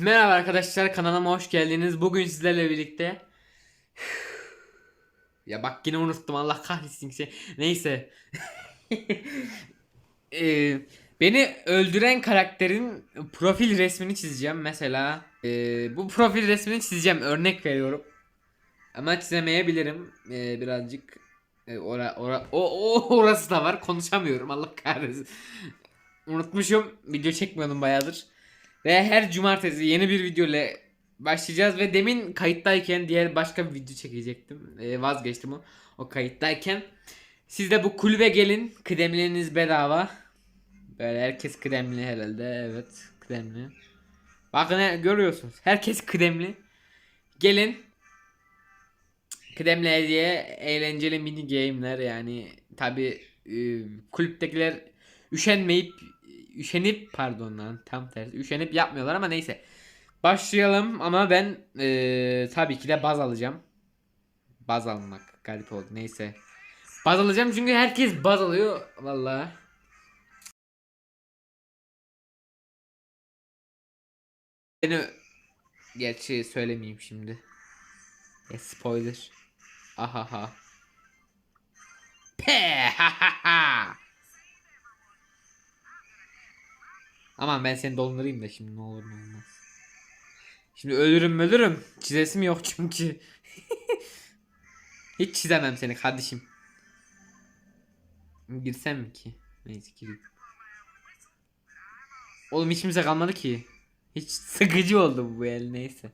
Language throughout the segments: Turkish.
Merhaba arkadaşlar kanalıma hoş geldiniz. Bugün sizlerle birlikte Ya bak yine unuttum Allah kahretsin şey. Neyse. Ee, beni öldüren karakterin profil resmini çizeceğim. Mesela ee, bu profil resmini çizeceğim. Örnek veriyorum. Ama çizemeyebilirim. Ee, birazcık e, ora, ora, o, o orası da var. Konuşamıyorum Allah kahretsin. Unutmuşum. Video çekmiyordum bayağıdır. Ve her cumartesi yeni bir video ile başlayacağız ve demin kayıttayken diğer başka bir video çekecektim. Ee, vazgeçtim o. O kayıttayken. Siz de bu kulübe gelin. Kıdemleriniz bedava. Böyle herkes kıdemli herhalde. Evet kıdemli. Bakın görüyorsunuz. Herkes kıdemli. Gelin. Kıdemli hediye eğlenceli mini game'ler yani tabi kulüptekiler üşenmeyip üşenip pardon lan tam tersi üşenip yapmıyorlar ama neyse. Başlayalım ama ben e, tabii ki de baz alacağım. Baz almak garip oldu neyse. Baz alacağım çünkü herkes baz alıyor vallahi. Beni gerçi söylemeyeyim şimdi. E, spoiler. Ahaha. Pe ha ha ha. Aman ben seni doldurayım da şimdi ne olur ne olmaz. Şimdi ölürüm ölürüm. Çizesim yok çünkü. Hiç çizemem seni kardeşim. Girsem mi ki? Neyse gireyim. Oğlum hiç kimse kalmadı ki. Hiç sıkıcı oldu bu el neyse.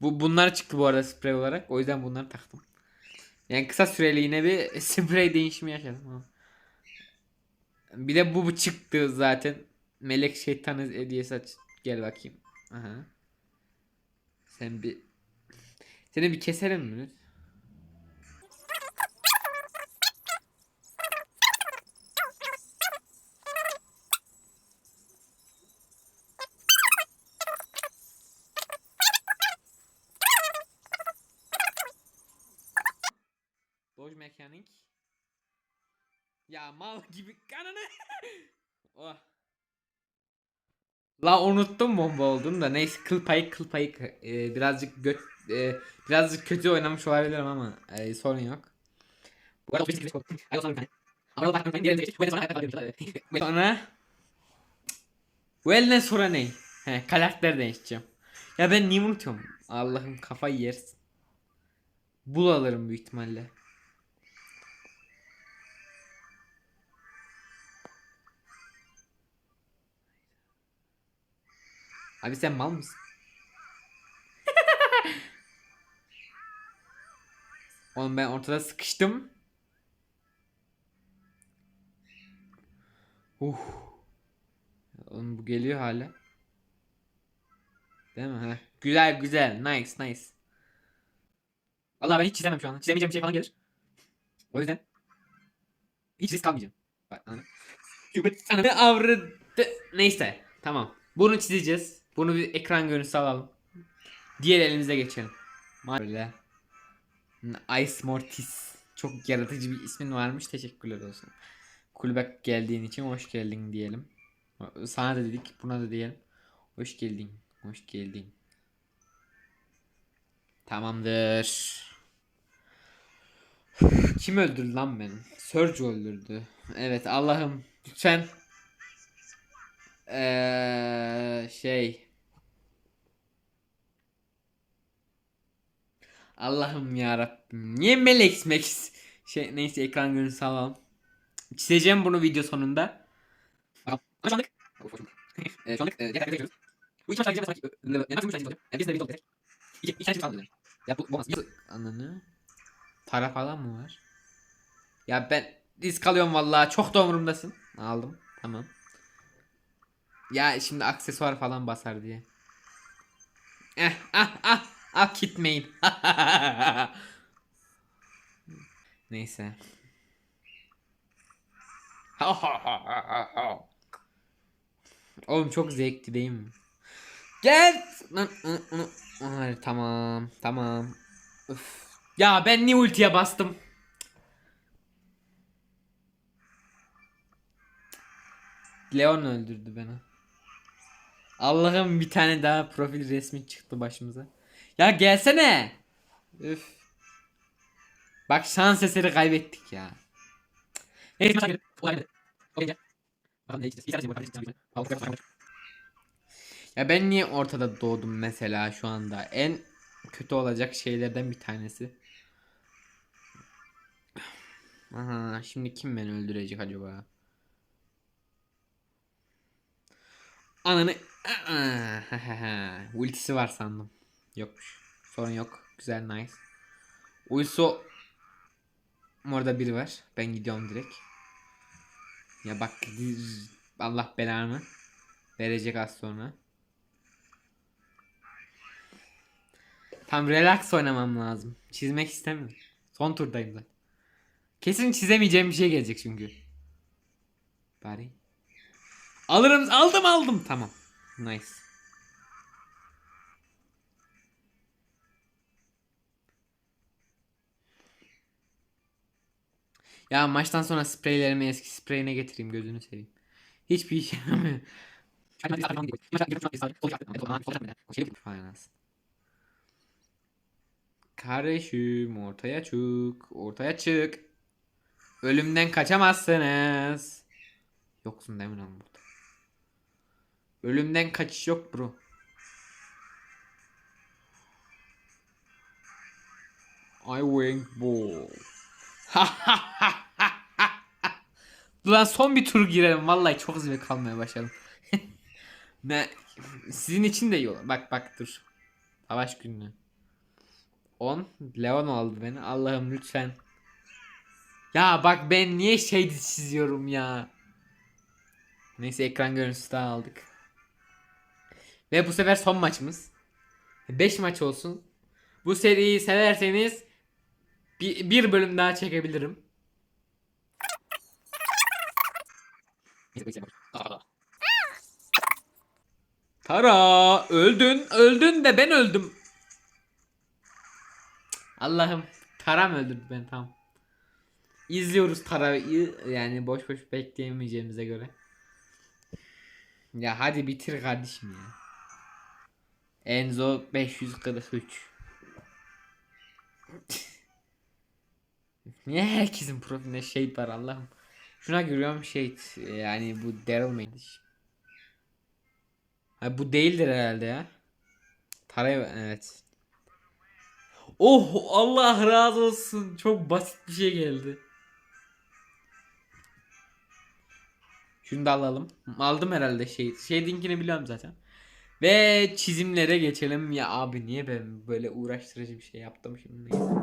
Bu bunlar çıktı bu arada sprey olarak. O yüzden bunları taktım. Yani kısa süreli yine bir sprey değişimi yaşadım ama. Bir de bu, çıktı zaten. Melek şeytanı hediyesi aç. Gel bakayım. Aha. Sen bir seni bir keselim mi? Dodge mekanik. Ya mal gibi kanını. oh. La unuttum bomba olduğunu da neyse kıl payı kıl payı e, birazcık göt e, birazcık kötü oynamış olabilirim ama e, sorun yok. Bu arada ofis girmiş Ay o zaman bir tane. Ama yol bakmıyorum ben diğerine geçtik. Bu elden sonra bu elden sonra ne? He karakter değişeceğim. Ya ben niye unutuyorum? Allah'ım kafayı yersin. Bul alırım büyük ihtimalle. Abi sen mal mısın? Oğlum ben ortada sıkıştım. Uh. Oğlum bu geliyor hala. Değil mi? Heh. Güzel güzel. Nice nice. Vallahi ben hiç çizemem şu an. Çizemeyeceğim bir şey falan gelir. O yüzden hiç risk almayacağım. Bak, avradı. Neyse. Tamam. Bunu çizeceğiz. Bunu bir ekran görüntüsü alalım. Diğer elimize geçelim. Böyle. Ice Mortis. Çok yaratıcı bir ismin varmış. Teşekkürler olsun. Kulübe geldiğin için hoş geldin diyelim. Sana da dedik. Buna da diyelim. Hoş geldin. Hoş geldin. Tamamdır. Kim öldürdü lan beni? Surge öldürdü. Evet Allah'ım lütfen Eee şey Allah'ım ya Rabbim. Niye Melex Max? Şey neyse ekran görüntüsü alalım. Çizeceğim bunu video sonunda. Tamam. Ama şu anlık. Eee, şu anlık eee, diğer geçiyoruz. Bu iki sonraki. eee, Yani nasıl üç tane olacak? Yani birisi de bir olacak. İki, iki tane çift aldım. Ya bu, olmaz. Ananı. Para falan mı var? Ya ben risk alıyorum vallahi. Çok da umurumdasın. Aldım. Tamam. Ya şimdi aksesuar falan basar diye. Eh ah ah ah gitmeyin. Neyse. Oğlum çok zevkli değil mi? Gel. Ay, tamam tamam. Üf. Ya ben niye ultiye bastım? Leon öldürdü beni. Allah'ım bir tane daha profil resmi çıktı başımıza. Ya gelsene. Üf. Bak şans eseri kaybettik ya. Neyse. Ya ben niye ortada doğdum mesela şu anda? En kötü olacak şeylerden bir tanesi. Aha, şimdi kim beni öldürecek acaba? Ananı ultisi var sandım. Yokmuş. Sorun yok. Güzel nice. Uyso Orada biri var. Ben gidiyorum direkt. Ya bak Allah belanı verecek az sonra. Tam relax oynamam lazım. Çizmek istemiyorum. Son turdayım zaten. Kesin çizemeyeceğim bir şey gelecek çünkü. Bari. Alırım aldım aldım tamam. Nice. Ya maçtan sonra spreylerimi eski spreyine getireyim gözünü seveyim. Hiçbir işe yaramıyor. Kardeşim ortaya çık. Ortaya çık. Ölümden kaçamazsınız. Yoksun lan burada? Ölümden kaçış yok bro. I wink ball. Ulan son bir tur girelim. Vallahi çok zevk almaya başladım. ne sizin için de iyi olur. Bak bak dur. Savaş günü. 10 Leon aldı beni. Allah'ım lütfen. Ya bak ben niye şey çiziyorum ya. Neyse ekran görüntüsü daha aldık. Ve bu sefer son maçımız. 5 maç olsun. Bu seriyi severseniz bir, bir bölüm daha çekebilirim. Tara öldün öldün de ben öldüm. Allah'ım Taram öldürdü beni tamam. İzliyoruz Tara'yı yani boş boş bekleyemeyeceğimize göre. Ya hadi bitir kardeşim ya. Enzo 543. Niye herkesin profilinde şey var Allah'ım. Şuna görüyorum şey yani bu Daryl mıydı? Ha bu değildir herhalde ya. Taray evet. Oh Allah razı olsun. Çok basit bir şey geldi. Şunu da alalım. Aldım herhalde şey. Şey linkini biliyorum zaten. Ve çizimlere geçelim. Ya abi niye ben böyle uğraştırıcı bir şey yaptım şimdi? Neyse.